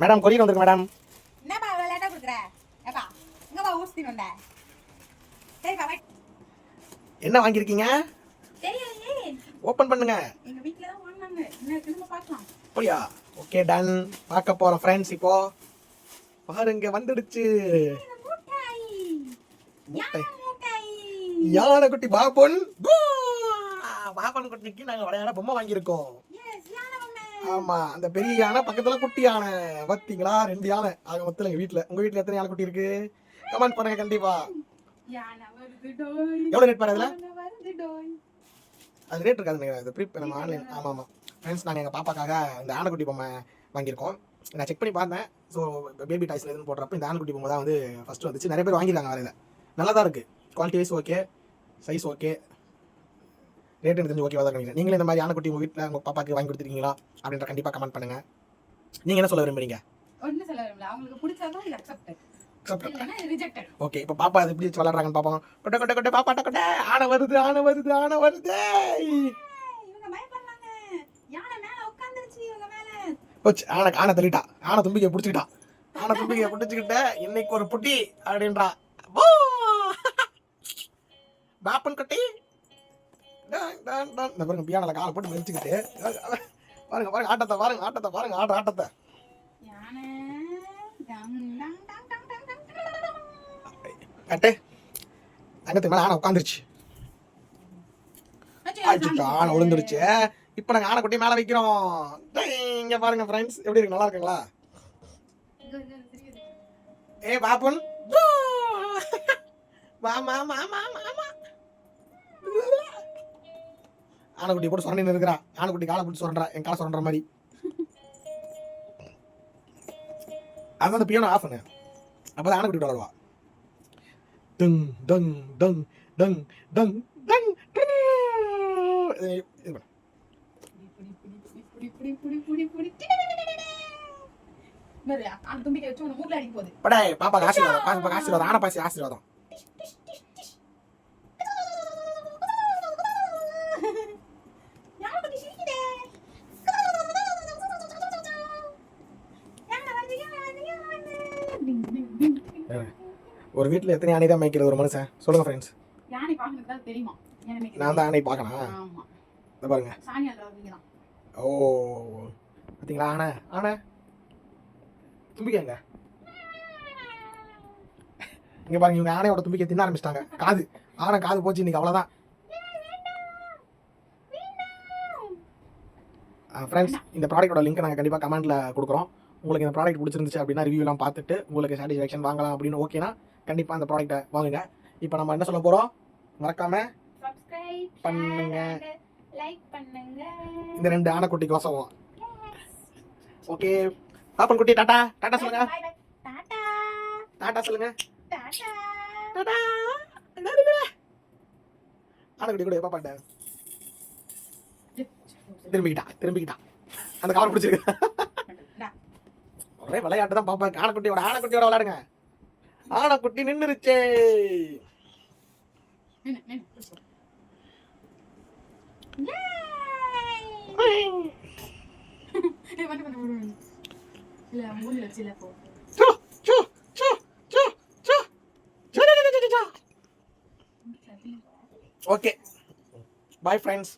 Madam courier வந்திருக்கு madam. என்னப்பா அவ்வளோ லேட்டாக கொடுக்குற? ஏப்பா எங்கப்பா ஊசி வந்த சரிப்பா என்ன வாங்கியிருக்கீங்க? தெரியலையே. ஓப்பன் பண்ணுங்க. எங்க வீட்டில் தான் வாங்கினாங்க என்ன இருக்குன்னு பார்க்கலாம். அப்படியா? ஓகே டன் பார்க்க போறோம் ஃப்ரெண்ட்ஸ் இப்போ. பாருங்க வந்துடுச்சு. யானை குட்டி பாப்பன் பாப்பன் குட்டிக்கு நாங்க விளையாட பொம்மை வாங்கியிருக்கோம். ஆமா அந்த பெரிய யானை பக்கத்துல குட்டி யானை பாத்தீங்களா? ரெண்டு யானை. ஆக மொத்தம் எங்க வீட்ல. உங்க வீட்ல எத்தனை யானை குட்டி இருக்கு? கமெண்ட் பண்ணுங்க கண்டிப்பா. யானை எவ்வளவு ரேட் பாரு அதுல யானை அது ரேட் இருக்காது அது ப்ரீ நம்ம ஆன்லைன் ஆமா ஆமா. ஃப்ரெண்ட்ஸ் நாங்கள் எங்கள் பாப்பாக்காக இந்த ஆனைக்குட்டி பொம்மை வாங்கியிருக்கோம். நான் செக் பண்ணி பார்த்தேன். ஸோ பேபி டாய்ஸ்ல எதுன்னு போடுறப்ப இந்த ஆனைக்குட்டி பொம்மை தான் வந்து ஃபர்ஸ்ட் வந்துச்சு. நிறைய பேர் வாங்கியிருக்காங்க வரையில நல்லா தான் இருக்கு. Quality wise okay size okay rate எனக்கு தெரிஞ்சு ஓகேவா தான் நினைக்கிறேன் நீங்களும் இந்த மாதிரி ஆனைக்குட்டி உங்கள் வீட்டில் உங்கள் பாப்பாக்கு வாங்கி கொடுத்துருக்கீங்களா? அப்படின்ற கண்டிப்பாக கமெண்ட் பண்ணுங்க. நீங்கள் என்ன சொல்ல விரும்புறீங்க? ஒன்றும் சொல்ல விரும்பல. அவங்களுக்கு பிடிச்சாதான் இது அக்செப்டட் இல்லைன்னா ரிஜெக்டட் ஓகே இப்போ பாப்பா அது எப்படி வச்சு விளாட்றாங்கன்னு பார்ப்போம் கொட்டை கொட்டை கொட்டை பாப்பாட்ட கொட்டை ஆனை வருது ஆனை வருது ஆனை வருது. போச்சு. ஆனை ஆனை தள்ளிட்டா. ஆனை தும்பிக்கையை பிடிச்சிக்கிட்டா. ஆனை தும்பிக்கையை பிடிச்சிக்கிட்ட இன்னைக்கு ஒரு புட்டி அப்படின்றா! பாப்பன் குட்டி. இந்த பாருங்க பியானல காலை போட்டு மிதிச்சுக்கிட்டு. பாருங்க பாருங்க ஆட்டத்தை பாருங்க ஆட்டத்தை பாருங்க ஆட்ட ஆட்டத்தை. கட்டு. தங்கத்து மேல ஆனை உட்காந்துருச்சு அச்சோ ஆனை விழுந்துருச்சு இப்போ நாங்கள் ஆனை குட்டி மேலே வைக்கிறோம். இங்க பாருங்க ஃப்ரெண்ட்ஸ் எப்படி இருக்கு? நல்லா இருக்குங்களா. ஏ பாப்பன் மாமா மாமா மாமா ஆனைக்குட்டி போட்டு சுரண்டி இருக்கிறா ஆனைக்குட்டி காலை போட்டு சுரண்டா என் காலை சுரண்ட மாதிரி. அது அந்த பியானோ ஆஃப் பண்ணு. அப்பதான் ஆனைக்குட்டி வருவா. டங் டங் டங் டங் டங் டங் பாப்பா ஆசீர்வாதம். பாப்பா ஆசீர்வாதம். ஆனை பாசி ஆசீர்வாதம் யானை குட்டி சிரிக்குதே. யானை வருது, யானை வருது, யானை வருது. டிங், டிங், டிங், டிங். ஒரு வீட்டில் எத்தனை யானை தான் மேய்க்கிறது ஒரு மனுஷன்? சொல்லுங்க ஃப்ரெண்ட்ஸ் யானை தான் தெரியுமா. நான் தான் யானை பார்க்கணும் இந்த பாருங்க. ஓ பார்த்தீங்களா ஆனை ஆனை தும்பிக்கைங்க இங்க பாருங்க இவங்க ஆனையோட தும்பிக்கை தின்ன ஆரம்பிச்சிட்டாங்க. காது. ஆனை காது போச்சு இன்னைக்கு அவ்வளோதான் ஃப்ரெண்ட்ஸ் இந்த ப்ராடக்ட்டோட லிங்க் நாங்கள் கண்டிப்பாக கமெண்ட்டில் கொடுக்குறோம். உங்களுக்கு இந்த ப்ராடக்ட் பிடிச்சிருந்துச்சு அப்படின்னா ரிவ்யூலாம் பார்த்துட்டு உங்களுக்கு சாட்டிஸ்ஃபேக்ஷன் வாங்கலாம் அப்படின்னு ஓகேனா கண்டிப்பாக அந்த ப்ராடக்ட்டை வாங்குங்க. இப்போ நம்ம என்ன சொல்ல போகிறோம் மறக்காம பண்ணுங்க. லைக் பண்ணுங்க. இந்த ரெண்டு ஆனைக்குட்டி கோசம் ஓகே பாப்பன் குட்டி சொல்லுங்க. டாடா. டாட்டா சொல்லுங்க. டாடா. டாடா. என்னது ஆனைக்குட்டி கூட பாப்பாட்ட திரும்பிக்கிட்டா திரும்பிக்கிட்டா. அந்த கவர் பிடிச்சிருக்கு. டா. ஒரே விளையாட்டு தான் பாப்பா ஆனைக்குட்டியோட ஆனைக்குட்டியோட விளையாடுங்க ஆனைக்குட்டி நின்னுருச்சே நின்னு, நின்னு, பிடிச்சுக்கோ. Yay! ஏய், பண்ணு, பண்ணு, பண்ணு, பண்ணு. இல்ல, மூஞ்சில வச்சு இல்ல, போ. சு, சு, சு, சு, சு. சு, சு, சு, சு, சு. Okay bye friends